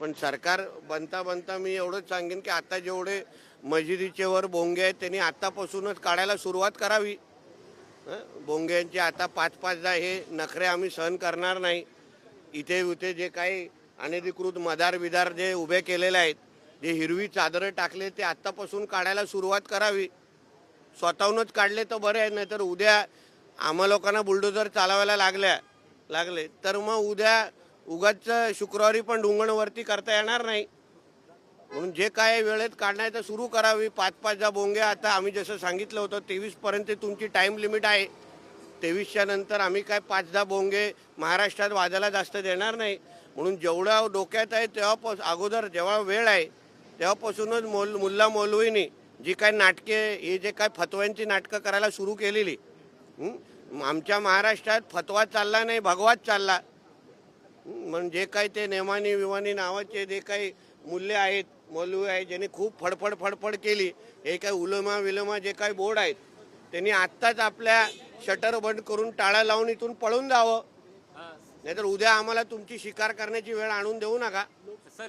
पण सरकार बनता बनता मी एवढंच सांगेन की आता जेवढे मजिदीचे वर बोंगे आहेत त्यांनी आतापासूनच काढायला सुरुवात करावी. बोंग्यांचे आता पाच पाचदा हे नखरे आम्ही सहन करणार नाही. इथे उथे जे काही अनधिकृत मदार बिदार जे उभे केलेले आहेत जे हिरवी चादरं टाकले ते आत्तापासून काढायला सुरुवात करावी. स्वतःहूनच काढले तर बरे आहे नाहीतर उद्या आम्हा लोकांना बुलडोजर चालवायला लागल्या लागले. तर मग उद्या उगाच शुक्रवारी पण डुंगणवरती करता येणार नाही. म्हणून जे काय वेळेत काढण्याचं सुरू करावी. पाच पाच जा बोंगे आता आम्ही जसं सांगितलं होतं तेवीसपर्यंत तुमची टाईम लिमिट आहे. तेवीसच्या नंतर आम्ही काय पाच दहा बोंगे महाराष्ट्रात वाजायला जास्त देणार नाही. म्हणून जेवढा डोक्यात आहे तेव्हापासून अगोदर जेव्हा वेळ आहे तेव्हापासूनच मोल मुल्ला मौलवीनी जी काय नाटके हे जे काय फतव्यांची नाटकं करायला सुरू केलेली आमच्या महाराष्ट्रात फतवा चालला नाही भगवाच चालला. म्हणजे जे काही ते नेमानी विमानी नावाचे जे काही मूल्य आहेत मौलवी आहेत ज्यांनी खूप फडफड फडफड केली हे काही उलमा विलमा जे काही बोर्ड आहेत त्यांनी आत्ताच आपल्या शटर बंद करून टाळा लावून इथून पळून जावं. नाहीतर उद्या आम्हाला तुमची शिकार करण्याची वेळ आणून देऊ नका. सर